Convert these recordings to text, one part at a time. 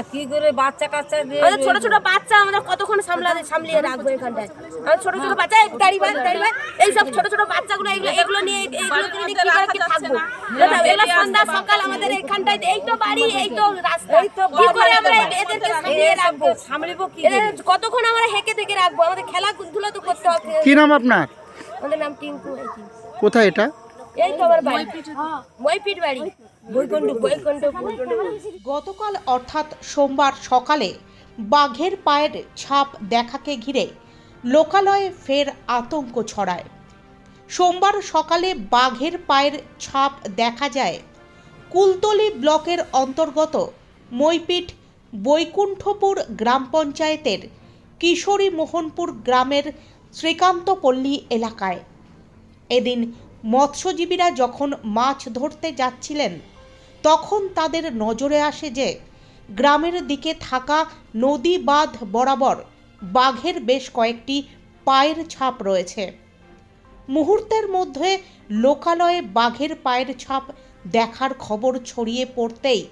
আর কি করে বাচ্চা কাচ্চা দিয়ে আমাদের ছোট ছোট বাচ্চা আমরা কতক্ষণ সামলাতে সামলিয়ে রাখব এখানটায়? আমাদের ছোট ছোট বাচ্চা এই সব ছোট ছোট বাচ্চাগুলো এগুলো এগুলো নিয়ে এইগুলো নিয়ে কি করে কি থাকব? এগুলো সন্ধ্যা সকাল আমাদের এখানটায় এই তো বাড়ি এই তো রাস্তা। এই তো কি করে আমরা। এদেরকে সামলিয়ে রাখব? সামলিব কি কতক্ষণ আমরা হেঁকে থেকে রাখব? আমাদের খেলাধুলো তো করতে হবে। কি নাম আপনার? আমাদের নাম টিঙ্কু। কোথায় এটা? গতকাল অর্থাৎ সোমবার সকালে বাঘের পায়ের ছাপ দেখাকে ঘিরে লোকালয়ে ফের আতঙ্ক ছড়ায়। সোমবার সকালে বাঘের পায়ের ছাপ দেখা যায়। কুলতলি ব্লকের অন্তর্গত মইপিট বৈকুণ্ঠপুর গ্রাম পঞ্চায়েতের কিশোরী মোহনপুর গ্রামের শ্রীকান্তপল্লী এলাকায়। এদিন মৎস্যজীবীরা যখন মাছ ধরতে যাচ্ছিলেন, তখন তাদের নজরে আসে যে, গ্রামের দিকে থাকা নদী বাঁধ বরাবর বাঘের বেশ কয়েকটি পায়ের ছাপ রয়েছে। মুহূর্তের মধ্যে লোকালয়ে বাঘের পায়ের ছাপ দেখার খবর ছড়িয়ে পড়তেই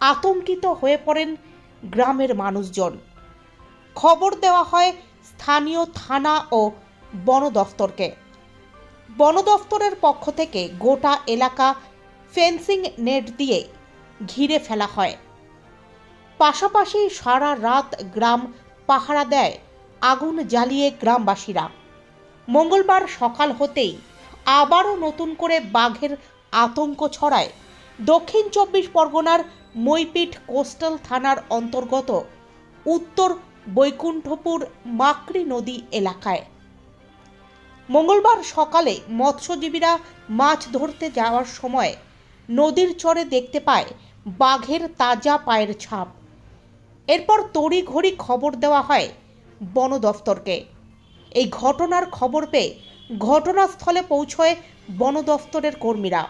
আতঙ্কিত হয়ে পড়েন গ্রামের মানুষজন। খবর দেওয়া হয় স্থানীয় থানা ও বন দফতরকে। বন দফতরের পক্ষ থেকে গোটা এলাকা ফেন্সিং নেট দিয়ে ঘিরে ফেলা হয়। পাশাপাশি সারা রাত গ্রাম পাহারা দেয় আগুন জ্বালিয়ে গ্রামবাসীরা। মঙ্গলবার সকাল হতেই আবারও নতুন করে বাঘের আতঙ্ক ছড়ায়। দক্ষিণ চব্বিশ পরগনার মইপিট কোস্টাল থানার অন্তর্গত উত্তর বৈকুণ্ঠপুর মাকড়ি নদী এলাকায়। মঙ্গলবার সকালে মৎস্যজীবীরা মাছ ধরতে যাওয়ার সময় নদীর চরে দেখতে পায় বাঘের তাজা পায়ের ছাপ। এরপর তড়িঘড়ি খবর দেওয়া হয় বন দফতরকে। এই ঘটনার খবর পেয়ে ঘটনাস্থলে পৌঁছয় বন দফতরের কর্মীরা।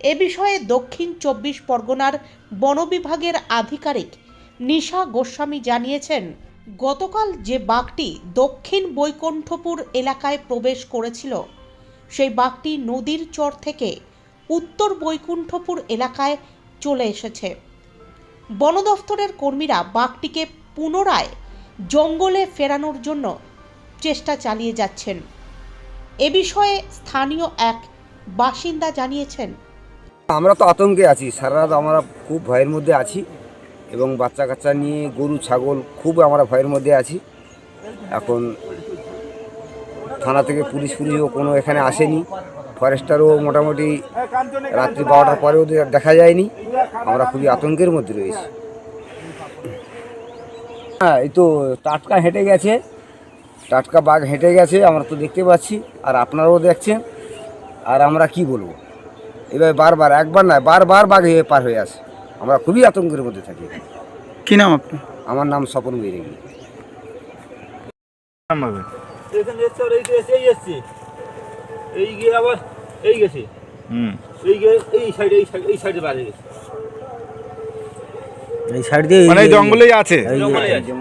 এ বিষয়ে দক্ষিণ চব্বিশ পরগনার বন বিভাগের আধিকারিক নিশা গোস্বামী জানিয়েছেন গতকাল যে বাঘটি দক্ষিণ বৈকুণ্ঠপুর এলাকায় প্রবেশ করেছিল, সেই বাঘটি নদীর চর থেকে উত্তর বৈকুণ্ঠপুর এলাকায় চলে এসেছে। বন দফতরের কর্মীরা বাঘটিকে পুনরায় জঙ্গলে ফেরানোর জন্য চেষ্টা চালিয়ে যাচ্ছেন। এ বিষয়ে স্থানীয় এক বাসিন্দা জানিয়েছেন। আমরা তো আতঙ্কে আছি, সারা রাত আমরা খুব ভয়ের মধ্যে আছি। এবং বাচ্চা কাচ্চা নিয়ে, গরু, ছাগল খুব আমরা ভয়ের মধ্যে আছি। এখন থানা থেকে পুলিশ ফুলিশও কোনো এখানে আসেনি। ফরেস্টারও মোটামুটি রাত্রি বারোটার পরেও দেখা যায়নি। আমরা খুবই আতঙ্কের মধ্যে রয়েছি। হ্যাঁ এই তো টাটকা হেঁটে গেছে। টাটকা বাঘ হেঁটে গেছে, আমরা তো দেখতে পাচ্ছি। আর আপনারাও দেখছেন। আর আমরা কি বলব? এভাবে বারবার, একবার নয়, বারবার বাঘ পার হয়ে আসে আমরা খুবই আতঙ্কের মধ্যে থাকি কি নাম আপনার? আমার নাম স্বপন বৈরাগী। এই যে এসে এই গিয়ে আবার এই গেছে। এই গিয়ে এই সাইডে এই সাইডে এই সাইডে বাইরে গেছে। এই সাইড দিয়ে মানে জঙ্গলেই আছে। জঙ্গলে আছে।